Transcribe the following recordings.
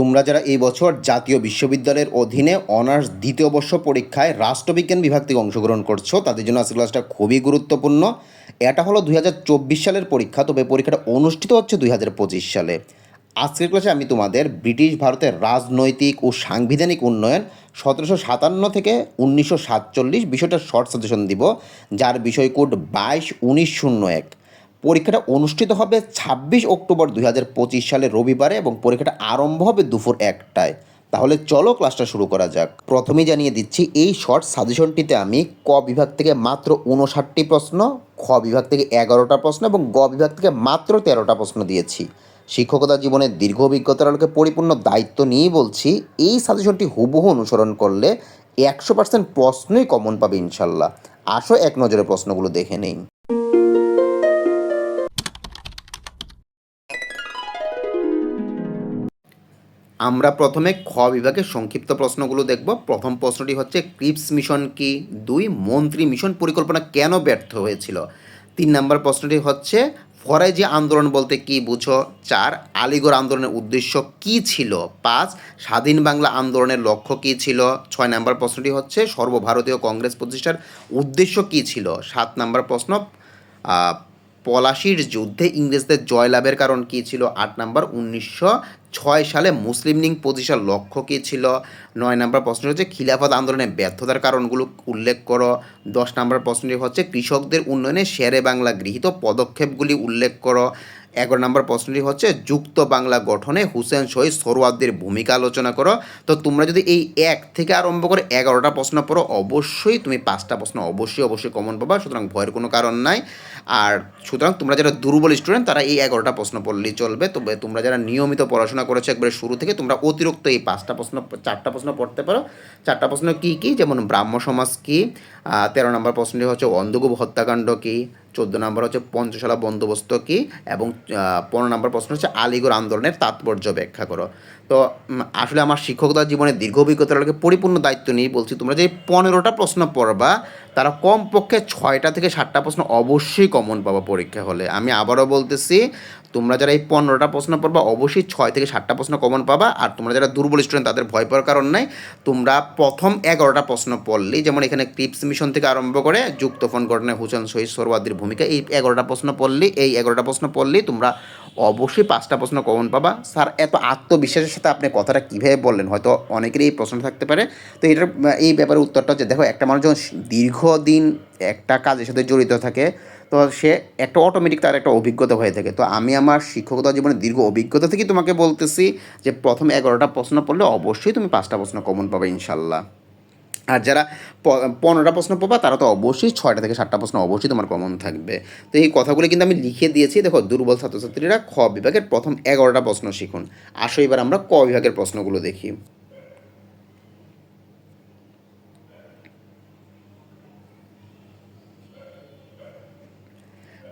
তোমরা যারা এই বছর জাতীয় বিশ্ববিদ্যালয়ের অধীনে অনার্স দ্বিতীয় বর্ষ পরীক্ষায় রাষ্ট্রবিজ্ঞান বিভাগ থেকে অংশগ্রহণ করছ, তাদের জন্য আজকের ক্লাসটা খুবই গুরুত্বপূর্ণ। এটা হলো দুই হাজার চব্বিশ সালের পরীক্ষা, তবে পরীক্ষাটা অনুষ্ঠিত হচ্ছে দুই হাজার পঁচিশ সালে। আজকের ক্লাসে আমি তোমাদের ব্রিটিশ ভারতের রাজনৈতিক ও সাংবিধানিক উন্নয়ন সতেরোশো সাতান্ন থেকে উনিশশো সাতচল্লিশ বিষয়টা শর্ট সাজেশন দিব, যার বিষয় কোড বাইশ উনিশ শূন্য এক। পরীক্ষাটা অনুষ্ঠিত হবে ছাব্বিশ অক্টোবর দুই সালের রবিবারে এবং পরীক্ষাটা আরম্ভ হবে দুপুর একটায়। তাহলে চলো ক্লাসটা শুরু করা যাক। প্রথমেই জানিয়ে দিচ্ছি, এই শর্ট সাজেশনটিতে আমি ক বিভাগ থেকে মাত্র উনষাটটি প্রশ্ন, খ বিভাগ থেকে এগারোটা প্রশ্ন এবং গ বিভাগ থেকে মাত্র তেরোটা প্রশ্ন দিয়েছি। শিক্ষকতা জীবনের দীর্ঘ অভিজ্ঞতার আলোকে পরিপূর্ণ দায়িত্ব নিয়েই বলছি, এই সাজেশনটি হুবহু অনুসরণ করলে একশো পার্সেন্ট প্রশ্নই কমন পাবে ইনশাল্লাহ। আসো এক নজরে প্রশ্নগুলো দেখে নেই। আমরা প্রথমে খ বিভাগের সংক্ষিপ্ত প্রশ্নগুলো দেখব। প্রথম প্রশ্নটি হচ্ছে, ক্রিপস মিশন কি? দুই, মন্ত্রী মিশন পরিকল্পনা কেন ব্যর্থ হয়েছিল? তিন নম্বর প্রশ্নটি হচ্ছে, ফরাইজি আন্দোলন বলতে কি বুঝো? চার, আলিগড় আন্দোলনের উদ্দেশ্য কি ছিল? পাঁচ, স্বাধীন বাংলা আন্দোলনের লক্ষ্য কি ছিল? ছয় নম্বর প্রশ্নটি হচ্ছে, সর্বভারতীয় কংগ্রেস প্রতিষ্ঠার উদ্দেশ্য কি ছিল? সাত নম্বর প্রশ্ন পলাশির যুদ্ধে ইংরেজদের জয়লাভের কারণ কী ছিল? আট নম্বর, উনিশশো ছয় সালে মুসলিম লীগ প্রতিষ্ঠার লক্ষ্য কী ছিল? নয় নম্বর প্রশ্ন হচ্ছে, খিলাফত আন্দোলনের ব্যর্থতার কারণগুলো উল্লেখ করো। দশ নম্বর প্রশ্নটি হচ্ছে, কৃষকদের উন্নয়নে শেরে বাংলা গৃহীত পদক্ষেপগুলি উল্লেখ করো। এগারো নম্বর প্রশ্নটি হচ্ছে, যুক্ত বাংলা গঠনে হুসেন শহীদ সরওয়ার্দের ভূমিকা আলোচনা করো। তো তোমরা যদি এই এক থেকে আরম্ভ করে এগারোটা প্রশ্ন পড়ো, অবশ্যই তুমি পাঁচটা প্রশ্ন অবশ্যই অবশ্যই কমন পাবা, সুতরাং ভয়ের কোনো কারণ নাই। আর সুতরাং তোমরা যারা দুর্বল স্টুডেন্ট তারা এই এগারোটা প্রশ্ন পড়লেই চলবে। তবে তোমরা যারা নিয়মিত পড়াশোনা করেছ একবারে শুরু থেকে, তোমরা অতিরিক্ত এই পাঁচটা প্রশ্ন, চারটা প্রশ্ন পড়তে পারো। চারটা প্রশ্ন কী কী? যেমন ব্রাহ্ম সমাজ কী তেরো নম্বর প্রশ্নটি হচ্ছে অন্ধগোপ হত্যাকাণ্ড কী? চোদ্দ নম্বর হচ্ছে পঞ্চশালা বন্দোবস্ত কি? এবং পনেরো নম্বর প্রশ্ন হচ্ছে আলিগড় আন্দোলনের তাৎপর্য ব্যাখ্যা করো। তো আসলে আমার শিক্ষকতা জীবনে দীর্ঘ অভিজ্ঞতার আলোকে পরিপূর্ণ দায়িত্ব নিয়ে বলছি, তোমরা যে পনেরোটা প্রশ্ন পড়বা, তারা কমপক্ষে ছয়টা থেকে সাতটা প্রশ্ন অবশ্যই কমন পাবা পরীক্ষা হলে। আমি আবারও বলতেছি তোমরা যারা এই পনেরোটা প্রশ্ন পড়বা, অবশ্যই ছয় থেকে সাতটা প্রশ্ন কমন পাবা। আর তোমরা যারা দুর্বল স্টুডেন্ট তাদের ভয় পাওয়ার কারণ নাই। তোমরা প্রথম এগারোটা প্রশ্ন পড়লে যেমন এখানে ক্রিপস মিশন থেকে আরম্ভ করে যুক্তফোন গঠনে হুসেন শহীদ সরওয়ার্দির ভূমিকা, এই এগারোটা প্রশ্ন পড়লে এই এগারোটা প্রশ্ন পড়লেই তোমরা অবশ্যই পাঁচটা প্রশ্ন কমন পাবা। স্যার, এত আত্মবিশ্বাসের সাথে আপনি কথাটা কীভাবে বললেন? হয়তো অনেকেরই এই প্রশ্ন থাকতে পারে। তো এটার, এই ব্যাপারে উত্তরটা হচ্ছে, দেখো, একটা মানুষ যখন দীর্ঘদিন একটা কাজের সাথে জড়িত থাকে তো সে একটা অটোমেটিক তার একটা অভিজ্ঞতা হয়ে থাকে। তো আমি আমার শিক্ষকতা জীবনে দীর্ঘ অভিজ্ঞতা থেকেই তোমাকে বলতেছি যে প্রথম এগারোটা প্রশ্ন পড়লে অবশ্যই তুমি পাঁচটা প্রশ্ন কমন পাবে ইনশাল্লাহ। আর যারা পনেরোটা প্রশ্ন পাবা তারা তো অবশ্যই ছয়টা থেকে সাতটা প্রশ্ন অবশ্যই তোমার কমন থাকবে। তো এই কথাগুলো কিন্তু আমি লিখে দিয়েছি, দেখো, দুর্বল ছাত্রছাত্রীরা খ বিভাগের প্রথম এগারোটা প্রশ্ন শিখুন। আসো এবার আমরা ক বিভাগের প্রশ্নগুলো দেখি।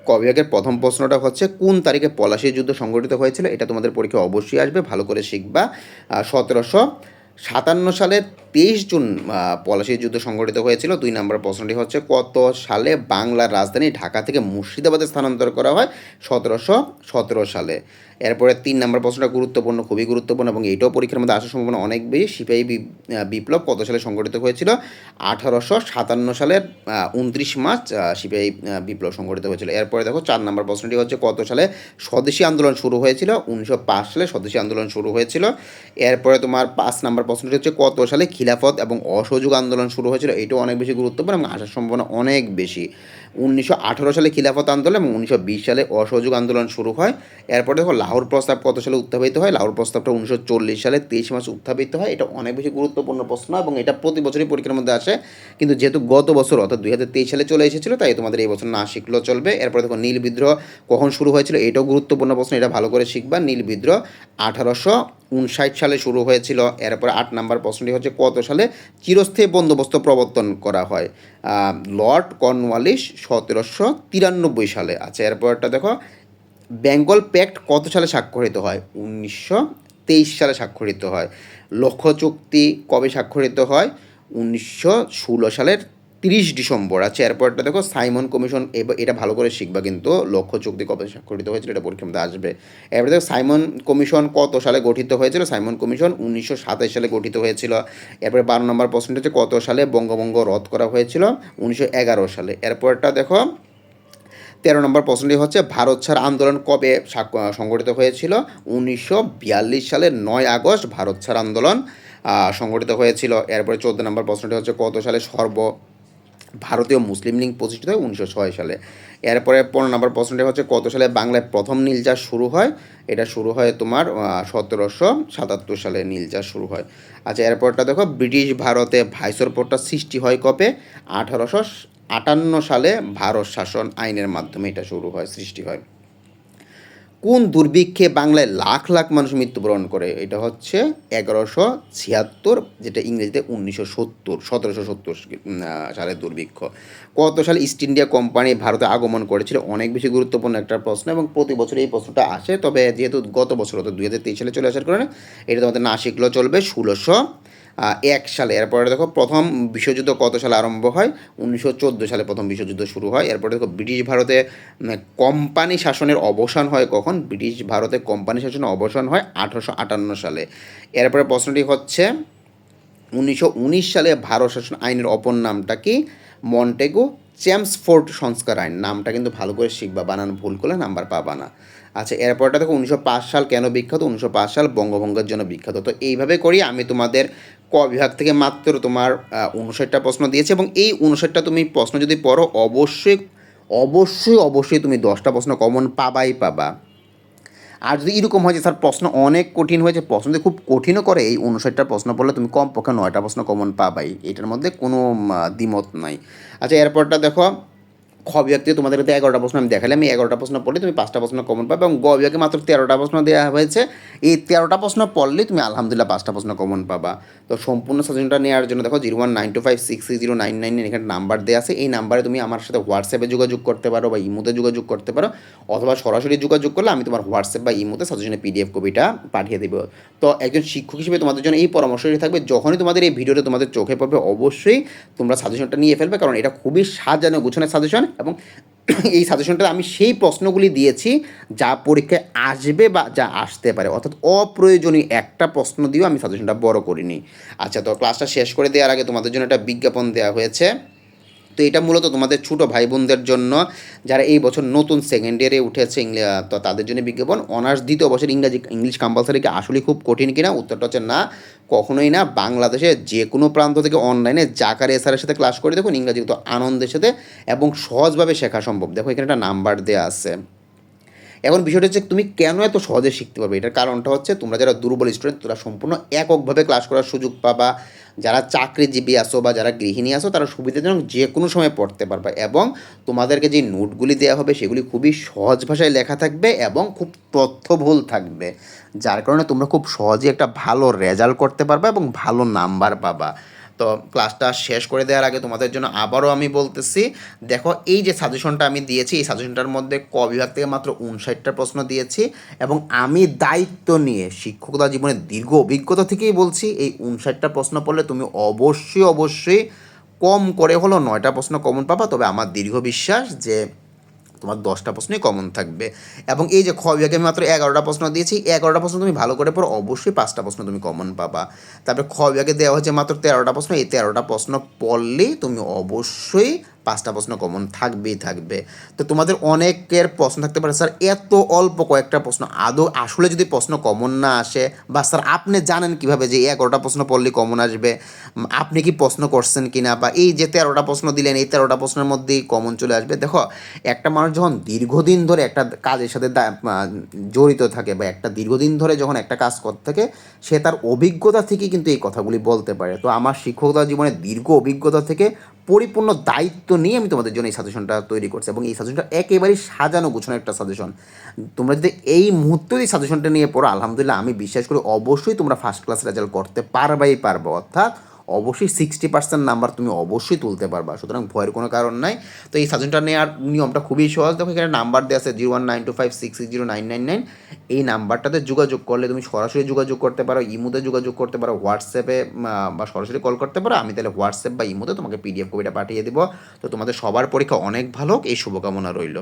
ক বিভাগের প্রথম প্রশ্নটা হচ্ছে, কোন তারিখে পলাশী যুদ্ধ সংগঠিত হয়েছিল? এটা তোমাদের পরীক্ষা অবশ্যই আসবে, ভালো করে শিখবা। সতেরোশো সাতান্ন সালে তেইশ জুন পলাশীর যুদ্ধ সংগঠিত হয়েছিল। দুই নম্বর প্রশ্নটি হচ্ছে, কত সালে বাংলার রাজধানী ঢাকা থেকে মুর্শিদাবাদে স্থানান্তর করা হয়? সতেরোশো সতেরো সালে। এরপরে তিন নম্বর প্রশ্নটা গুরুত্বপূর্ণ, খুবই গুরুত্বপূর্ণ এবং এইটাও পরীক্ষার মধ্যে আসার সম্ভাবনা অনেক বেশি। সিপাহী বিপ্লব কত সালে সংগঠিত হয়েছিল? আঠারোশো সাতান্ন সালের উনত্রিশ মার্চ সিপাহী বিপ্লব সংগঠিত হয়েছিল। এরপরে দেখো চার নম্বর প্রশ্নটি হচ্ছে কত সালে স্বদেশী আন্দোলন শুরু হয়েছিল? উনিশশো পাঁচ সালে স্বদেশী আন্দোলন শুরু হয়েছিল। এরপরে তোমার পাঁচ নম্বর প্রশ্নটি হচ্ছে কত সালে খিলাফত এবং অসহযোগ আন্দোলন শুরু হয়েছিল? এটাও অনেক বেশি গুরুত্বপূর্ণ এবং আসার সম্ভাবনা অনেক বেশি। উনিশশো আঠারো সালে খিলাফত আন্দোলন এবং উনিশশো বিশ সালে অসহযোগ আন্দোলন শুরু হয়। এরপরে দেখো লাহোর প্রস্তাব কত সালে উত্থাপিত হয়? লাহোর প্রস্তাবটা উনিশশো চল্লিশ সালে তেইশ মাস উত্থাপিত হয়। এটা অনেক বেশি গুরুত্বপূর্ণ প্রশ্ন এবং এটা প্রতি বছরই পরীক্ষার মধ্যে আসে। কিন্তু যেহেতু গত বছর, অর্থাৎ দুই হাজার তেইশ সালে চলে এসেছিল, তাই তোমাদের এই বছর না শিখলেও চলবে। এরপরে দেখো, নীল বিদ্রোহ কখন শুরু হয়েছিল? এটাও গুরুত্বপূর্ণ প্রশ্ন, এটা ভালো করে শিখবা। নীল বিদ্রোহ আঠারোশো উনষাট সালে শুরু হয়েছিল। এরপরে আট নাম্বার প্রশ্নটি হচ্ছে, কত সালে চিরস্থায়ী বন্দোবস্ত প্রবর্তন করা হয়? লর্ড কর্নওয়ালিস সতেরোশো তিরানব্বই সালে। আচ্ছা এরপরটা দেখো বেঙ্গল প্যাক্ট কত সালে স্বাক্ষরিত হয়? উনিশশো তেইশ সালে স্বাক্ষরিত হয়। লক্ষ্য চুক্তি কবে স্বাক্ষরিত হয়? উনিশশো ষোলো সালের তিরিশ ডিসেম্বর। আচ্ছা এরপরটা দেখো, সাইমন কমিশন এটা ভালো করে শিখবা কিন্তু লক্ষ্য চুক্তি কবে স্বাক্ষরিত হয়েছিল এটা পরীক্ষার মধ্যে আসবে। এবারে দেখো, সাইমন কমিশন কত সালে গঠিত হয়েছিল? সাইমন কমিশন উনিশশো সাতাশ সালে গঠিত হয়েছিল। এরপরে বারো নম্বর প্রশ্নটা হচ্ছে, কত সালে বঙ্গভঙ্গ রদ করা হয়েছিল? উনিশশো এগারো সালে। এরপরটা দেখো তেরো নম্বর প্রশ্নটি হচ্ছে, ভারত ছাড় আন্দোলন কবে সংগঠিত হয়েছিল? উনিশশো বিয়াল্লিশ সালের নয় আগস্ট ভারত ছাড় আন্দোলন সংগঠিত হয়েছিল। এরপরে চোদ্দ নম্বর প্রশ্নটি হচ্ছে, কত সালে সর্ব ভারতীয় মুসলিম লীগ প্রতিষ্ঠিত হয়? উনিশশো ছয় সালে। এরপরে পনেরো নম্বর প্রশ্নটি হচ্ছে, কত সালে বাংলায় প্রথম নীল চাষ শুরু হয়? এটা শুরু হয় তোমার সতেরোশো সাতাত্তর সালে নীল চাষ শুরু হয়। আচ্ছা এরপরটা দেখো, ব্রিটিশ ভারতে ভাইসর পোর্টটা সৃষ্টি হয় কবে? আঠারোশো আটান্ন সালে ভারত শাসন আইনের মাধ্যমে এটা শুরু হয়, সৃষ্টি হয়। কোন দুর্ভিক্ষে বাংলায় লাখ লাখ মানুষ মৃত্যুবরণ করে? এটা হচ্ছে এগারোশো ছিয়াত্তর, যেটা ইংরেজিতে উনিশশো সত্তর, সতেরোশো সত্তর সালের দুর্ভিক্ষ। কত সালে ইস্ট ইন্ডিয়া কোম্পানি ভারতে আগমন করেছিল? অনেক বেশি গুরুত্বপূর্ণ একটা প্রশ্ন এবং প্রতি বছর এই প্রশ্নটা আসে। তবে যেহেতু গত বছর হতো দুই হাজার তেইশ সালে চলে আসার কারণে এটা তোমাদের না শিখলেও চলবে। ষোলোশো এক সালে। এরপরে দেখো প্রথম বিশ্বযুদ্ধ কত সালে আরম্ভ হয়? উনিশশো চোদ্দ সালে প্রথম বিশ্বযুদ্ধ শুরু হয়। এরপরে দেখো ব্রিটিশ ভারতে কোম্পানি শাসনের অবসান হয় কখন? ব্রিটিশ ভারতে কোম্পানি শাসনের অবসান হয় আঠারোশো আটান্ন সালে। এরপরে প্রশ্নটি হচ্ছে, উনিশশো উনিশ সালে ভারত শাসন আইনের অপর নামটা কি? মন্টেগো চ্যাম্পসফোর্ড সংস্কার আইন। নামটা কিন্তু ভালো করে শিখবা, বানান ভুল করলে নাম্বার পাবা না। আচ্ছা এরপরটা দেখো উনিশশো পাঁচ সাল কেন বিখ্যাত? উনিশশো পাঁচ সাল বঙ্গভঙ্গের জন্য বিখ্যাত। তো এইভাবে করি আমি তোমাদের ক বিভাগ থেকে মাত্র তোমার উনষাটটা প্রশ্ন দিয়েছে এবং এই উনষাটটা তুমি প্রশ্ন যদি পড়ো, অবশ্যই অবশ্যই অবশ্যই তুমি দশটা প্রশ্ন কমন পাবাই পাবা। আর যদি এরকম হয় যে স্যার প্রশ্ন অনেক কঠিন হয়েছে, প্রশ্ন যদি খুব কঠিনও করে, এই উনষাটটা প্রশ্ন পড়লে তুমি কম পক্ষে নয়টা প্রশ্ন কমন পাবাই। এটার মধ্যে কোনো দ্বিমত নাই। আচ্ছা এরপরটা দেখো খ বিভাগ থেকে তোমাদের তো এগারোটা প্রশ্ন আমি দেখালাম। এই এগারোটা প্রশ্ন পড়লে তুমি পাঁচটা প্রশ্ন কমন পাবে এবং গ বিভাগে মাত্র তেরোটা প্রশ্ন দেওয়া হয়েছে। এই তেরোটা প্রশ্ন পড়লেই তুমি আলহামদুলিল্লাহ পাঁচটা প্রশ্ন কমন পাবা। তো সম্পূর্ণ সাজেশনটা নেওয়ার জন্য দেখো zero one nine two five six six zero nine nine এখানে নাম্বার দেওয়া আছে। এই নাম্বারে তুমি আমার সাথে হোয়াটসঅ্যাপে যোগাযোগ করতে পারো বা ইমোতে যোগাযোগ করতে পারো অথবা সরাসরি যোগাযোগ করলে আমি তোমার হোয়াটসঅ্যাপ বা ইমোতে সাজেশনের পিডিএফ কপিটা পাঠিয়ে দেবো। তো একজন শিক্ষক হিসেবে তোমাদের জন্য এই পরামর্শটি থাকবে। যখনই তোমাদের এই ভিডিওটা তোমাদের চোখে পড়বে, অবশ্যই তোমরা সাজেশনটা নিয়ে ফেলবে। কারণ এটা খুবই সাজানো গুছানোর সাজেশন এবং এই সাজেশনটা আমি সেই প্রশ্নগুলি দিয়েছি যা পরীক্ষায় আসবে বা যা আসতে পারে। অর্থাৎ অপ্রয়োজনীয় একটা প্রশ্ন দিয়েও আমি সাজেশনটা বড় করিনি। আচ্ছা তো ক্লাসটা শেষ করে দেওয়ার আগে তোমাদের জন্য একটা বিজ্ঞাপন দেওয়া হয়েছে। তো এটা মূলত তোমাদের ছোটো ভাই বোনদের জন্য, যারা এই বছর নতুন সেকেন্ড ইয়ারে উঠেছে তো তাদের জন্য বিজ্ঞাপন। অনার্স দ্বিতীয় বছর ইংরাজি ইংলিশ কম্পালসারি কি আসলে খুব কঠিন কিনা, উত্তরটা হচ্ছে না। কখনোই না বাংলাদেশে যে কোনো প্রান্ত থেকে অনলাইনে জাকার এসআরের সাথে ক্লাস করে দেখুন ইংরাজি তো আনন্দের সাথে এবং সহজভাবে শেখা সম্ভব। দেখো, এখানে একটা নাম্বার দেওয়া আছে। এখন বিষয়টা হচ্ছে, তুমি কেন এত সহজে শিখতে পারবে? এটার কারণটা হচ্ছে, তোমরা যারা দুর্বল স্টুডেন্ট তোরা সম্পূর্ণ এককভাবে ক্লাস করার সুযোগ পাবা। যারা চাকরিজীবী আসো বা যারা গৃহিণী আসো, তারা সুবিধাজনক যে কোনো সময় পড়তে পারবে এবং তোমাদেরকে যে নোটগুলি দেওয়া হবে, সেগুলি খুবই সহজ ভাষায় লেখা থাকবে এবং খুব তথ্যভুল থাকবে। যার কারণে তোমরা খুব সহজেই একটা ভালো রেজাল্ট করতে পারবে এবং ভালো নাম্বার পাবা। তো ক্লাসটা শেষ করে দেওয়ার আগে তোমাদের জন্য আবারও আমি বলতেছি, দেখো এই যে সাজেশনটা আমি দিয়েছি, এই সাজেশনটার মধ্যে ক বিভাগ থেকে মাত্র উনষাটটা প্রশ্ন দিয়েছি এবং আমি দায়িত্ব নিয়ে শিক্ষকতা জীবনের দীর্ঘ অভিজ্ঞতা থেকেই বলছি, এই উনষাটটা প্রশ্ন পড়লে তুমি অবশ্যই অবশ্যই কম করে হলো নয়টা প্রশ্ন কমন পাবা, তবে আমার দীর্ঘ বিশ্বাস যে তোমার দশটা প্রশ্নই কমন থাকবে। এবং এই যে খ বিভাগে আমি মাত্র এগারোটা প্রশ্ন দিয়েছি, এগারোটা প্রশ্ন তুমি ভালো করে পড়ো, অবশ্যই পাঁচটা প্রশ্ন তুমি কমন পাবা। তারপরে খ বিভাগে দেওয়া হয়েছে মাত্র তেরোটা প্রশ্ন, এই তেরোটা প্রশ্ন পড়লেই তুমি অবশ্যই পাঁচটা প্রশ্ন কমন থাকবেই থাকবে। তো তোমাদের অনেকের প্রশ্ন থাকতে পারে, স্যার, এত অল্প কয়েকটা প্রশ্ন, আদৌ আসলে যদি প্রশ্ন কমন না আসে? বা, স্যার, আপনি জানেন কীভাবে যে এগারোটা প্রশ্ন পড়লে কমন আসবে? আপনি কি প্রশ্ন করছেন কি না বা, এই যে তেরোটা প্রশ্ন দিলেন, এই তেরোটা প্রশ্নের মধ্যেই কমন চলে আসবে। দেখো, একটা মানুষ যখন দীর্ঘদিন ধরে একটা কাজের সাথে জড়িত থাকে বা একটা দীর্ঘদিন ধরে যখন একটা কাজ করতে থাকে, সে তার অভিজ্ঞতা থেকে কিন্তু এই কথাগুলি বলতে পারে। তো আমার শিক্ষকতা জীবনের দীর্ঘ অভিজ্ঞতা থেকে পরিপূর্ণ দায়িত্ব নিয়ে আমি তোমাদের জন্য এই সাজেশনটা তৈরি করছি এবং এই সাজেশনটা একেবারেই সাজানো গুছানো একটা সাজেশন তোমরা যদি এই মুহূর্তে এই সাজেশনটা নিয়ে পড়ো, আলহামদুলিল্লাহ, আমি বিশ্বাস করি অবশ্যই তোমরা ফার্স্ট ক্লাস রেজাল্ট করতে পারবাই পারব। অর্থাৎ অবশ্যই সিক্সটি পার্সেন্ট নাম্বার তুমি অবশ্যই তুলতে পারবা। সুতরাং ভয়ের কোনো কারণ নাই। তো এই সাজেশনটা নেওয়ার নিয়মটা খুবই সহজ। দেখো এখানে নাম্বার দেওয়া আছে zero one nine two five six six zero nine nine nine এই নাম্বারটাতে যোগাযোগ করলে তুমি সরাসরি যোগাযোগ করতে পারো, ইমোতে যোগাযোগ করতে পারো, হোয়াটসঅ্যাপে বা সরাসরি কল করতে পারো। আমি তাহলে হোয়াটসঅ্যাপ বা ইমোতে তোমাকে পিডিএফ কপিটা পাঠিয়ে দেবো। তো তোমাদের সবার পরীক্ষা অনেক ভালো এই শুভকামনা রইল।